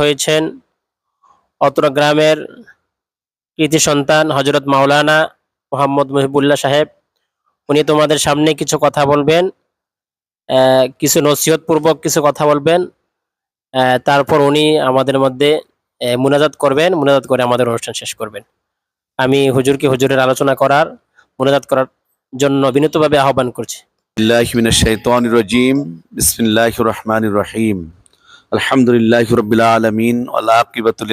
হয়েছেন অত্র গ্রামের কৃতি সন্তান হজরত মাওলানা মোহাম্মদ মহিবুল্লাহ সাহেব। উনি তোমাদের সামনে কিছু কথা বলবেন কিছু নসিহতপূর্বক কিছু কথা বলবেন তারপর উনি আমাদের মধ্যে মুনাজাত করবেন, মুনাজাত করে আমাদের অনুষ্ঠান শেষ করবেন। আমি হুজুরকে হুজুরের আলোচনা করার, মুনাজাত করার জন্য বিনীতভাবে আহ্বান করছি। রহমান রহিম। আলহামদুলিল্লাহ রবিল আলমিন আল্লাহবাতুল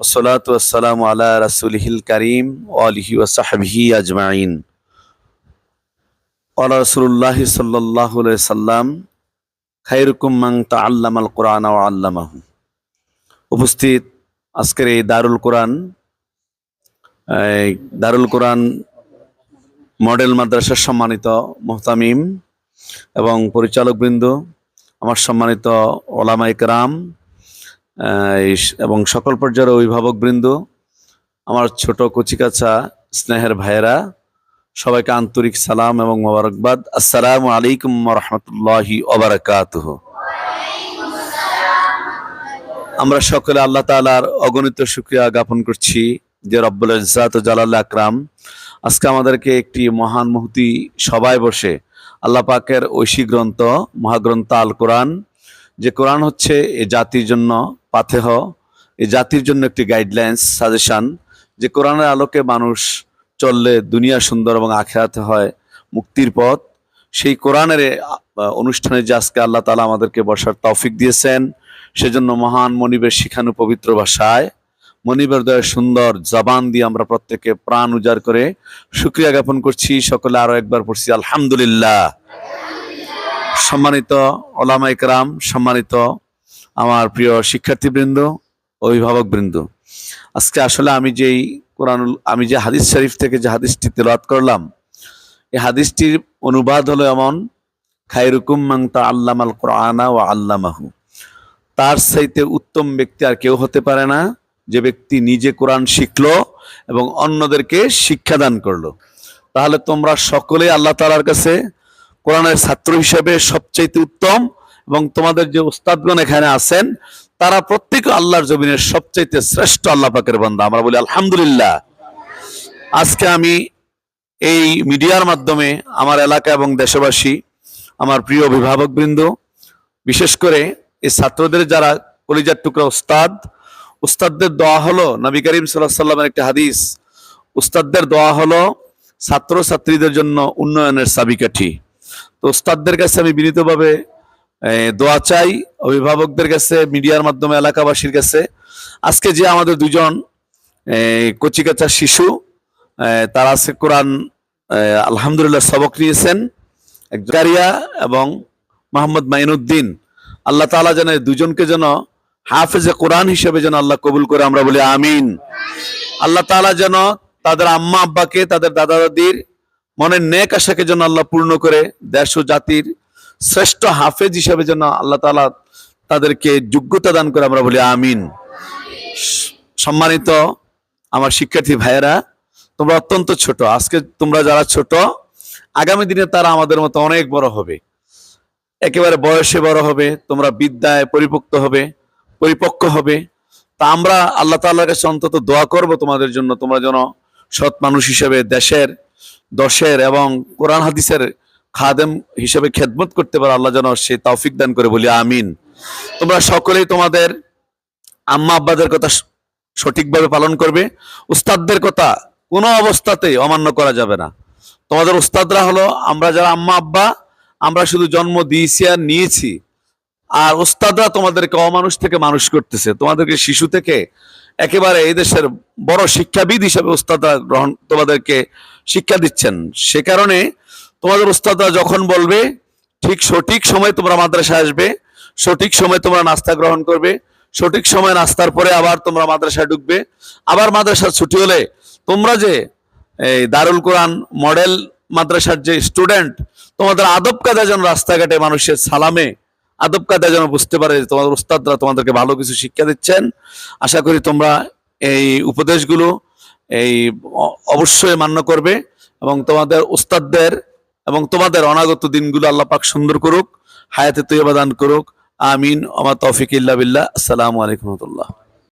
ওসলাতাম আল্লাহ রাসুলহিল করিম আলহি ওসাহাবহি আজমাইন। আল্লাহ রসুল্লাহ সাল্লাহ সাল্লাম খাইরুকুম্মাং তা আল্লাম আল কোরআন ও আল্লাহ উপস্থিত আজকের এই দারুল কোরআন দারুল কোরআন মডেল মাদ্রাসার সম্মানিত মোহতামিম এবং পরিচালকবৃন্দ আমার সম্মানিত ওলামা ইকরাম এবং সকল পর্যায়ের অভিভাবকবৃন্দ আমার ছোট কচিকাচা স্নেহের ভাইয়েরা, সবাইকে আন্তরিক সালাম এবং মোবারকবাদ। আসসালামু আলাইকুম রহমতুল্লাহি ওবরাকাতুহ আমরা সকলে আল্লাহ তাআলার অগণিত শুক্রিয়া জ্ঞাপন করছি যে রব্বুল ইজ্জাত ও জালাল আকরাম, আজকে আমাদেরকে একটি মহান মুহূর্তি সবাই বসে আল্লাহ পাকের ঐশী গ্রন্থ, মহাগ্রন্থ আল কোরআন। যে কোরআন হচ্ছে এ জাতির জন্য পাথেহ, এ জাতির জন্য একটি গাইডলাইন্স সাজেশন যে কোরআনের আলোকে মানুষ চললে দুনিয়া সুন্দর এবং আখেরাতে হয় মুক্তির পথ। সেই কোরআনের অনুষ্ঠানে যে আজকে আল্লাহ তালা আমাদেরকে বসার তৌফিক দিয়েছেন, সেজন্য মহান মনিবের শিখানু পবিত্র ভাষায় মনিবের দয়ের সুন্দর জবান দিয়ে আমরা প্রত্যেকে প্রাণ উজাড় করে শুক্রিয়া জ্ঞাপন করছি। সকলে আরও একবার পড়ছি, আলহামদুলিল্লাহ। সম্মানিত ওলামা ইকরাম সম্মানিত আমার প্রিয় শিক্ষার্থীবৃন্দ, অভিভাবকবৃন্দ, আজকে আসলে আমি যেই কোরআনুল, আমি যে হাদিস শরীফ থেকে যে হাদিসটি তেলাওয়াত করলাম এই হাদিসটির অনুবাদ হলো এমন, খায়রুকুম মাং তা আল্লামাল কোরআনা ও আল্লামাহু। তার চাইতে উত্তম ব্যক্তি আর কেউ হতে পারে না। যে ব্যক্তি নিজে কোরআন শিখল এবং অন্যদেরকে শিক্ষাদান করল। তাহলে তোমরা সকলে আল্লাহ তালার কাছে কোরআনের ছাত্র হিসেবে সবচাইতে উত্তম এবং তোমাদের যে উস্তাদগণ এখানে আছেন, তারা প্রত্যেক আল্লাহর জমিনের সবচাইতে শ্রেষ্ঠ আল্লাহ পাকের বান্দা। আমরা বলি, আলহামদুলিল্লাহ। আজকে আমি এই মিডিয়ার মাধ্যমে আমার এলাকা এবং দেশবাসী, আমার প্রিয় অভিভাবকবৃন্দ, বিশেষ করে এই ছাত্রদের যারা কলিজার টুকরা উস্তাদ উস্তাদদের দোয়া হলো নবী করিম সাল্লাহ সাল্লামের একটি হাদিস, উস্তাদদের দোয়া হলো ছাত্র ছাত্রীদের জন্য উন্নয়নের চাবিকাঠি। তো উস্তাদদের কাছে আমি বিনীতভাবে দোয়া চাই, অভিভাবকদের কাছে, মিডিয়ার মাধ্যমে, এলাকাবাসীর কাছে। আজকে যে আমাদের দুজন কচিকাচা শিশু তারা আজকে কোরআন আলহামদুলিল্লাহ সবক নিয়েছেন। এক জাকারিয়া এবং মোহাম্মদ মাইনুদ্দিন। আল্লাহ তাআলা যেন দুজনকে যেন হাফেজে কোরআন হিসেবে যেন আল্লাহ কবুল করে, আমরা বলি আমিন। আল্লাহ তাআলা যেন তাদের আম্মা আব্বাকে, তাদের দাদা দাদির মনের নেক আশাকে যেন আল্লাহ পূর্ণ করে, দেশ ও জাতির শ্রেষ্ঠ হাফেজ হিসেবে যেন আল্লাহ তাআলা তাদেরকে যোগ্যতা দান করে, আমরা বলি আমিন। সম্মানিত আমার শিক্ষার্থী ভাইয়েরা, তোমরা অত্যন্ত ছোট। আজকে তোমরা যারা ছোট, আগামী দিনে তারা আমাদের মতো অনেক বড় হবে। একেবারে বয়সে বড় হবে, তোমরা বিদ্যায় পরিপক্ত হবে। পরিপক্ক হবে। তা আমরা আল্লাহ তাআলার কাছে অন্তত দোয়া করব তোমাদের জন্য। তোমরা যেন সৎ মানুষ হিসেবে দেশের, দশের এবং কোরআন হাদিসের খাদেম হিসেবে খেদমত করতে পারো। আল্লাহ যেন সে তৌফিক দান করে বলি, আমিন। তোমরা সকলেই তোমাদের আম্মা আব্বাদের কথা সঠিকভাবে পালন করবে। উস্তাদদের কথা কোনো অবস্থাতেই অমান্য করা যাবে না। তোমাদের উস্তাদরা হলো, আমরা যারা আম্মা আব্বা, আমরা শুধু জন্ম দিয়েছি আর নিয়েছি। আর ওস্তাদরা তোমাদেরকে অমানুষ থেকে মানুষ করতেছে। তোমাদেরকে শিশু থেকে একেবারে এই দেশের বড় শিক্ষাবিদ হিসেবে ওস্তাদরা গ্রহণ তোমাদেরকে শিক্ষা দিচ্ছেন। সে কারণে তোমাদের ওস্তাদরা যখন বলবে, ঠিক সঠিক সময় তোমরা মাদ্রাসায় আসবে, সঠিক সময় তোমরা নাস্তা গ্রহণ করবে, সঠিক সময় নাস্তার পরে আবার তোমরা মাদ্রাসায় ঢুকবে, আবার মাদ্রাসার ছুটি হলে তোমরা যে এই দারুল কোরআন মডেল মাদ্রাসার যে স্টুডেন্ট, তোমাদের আদব কাদা যেন রাস্তাঘাটে মানুষের সালামে আদব কাদা যেন বুঝতে পারে তোমাদের উস্তাদরা তোমাদেরকে ভালো কিছু শিক্ষা দিচ্ছেন। আশা করি তোমরা এই উপদেশগুলো এই অবশ্যই মান্য করবে এবং তোমাদের উস্তাদদের এবং তোমাদের অনাগত দিনগুলো আল্লাহ পাক সুন্দর করুক, হায়াতে তৈবা দান করুক। আমিন। আমার তৌফিক ইল্লা বিল্লাহ। আসসালামু আলাইকুম রহমতুল্লাহ।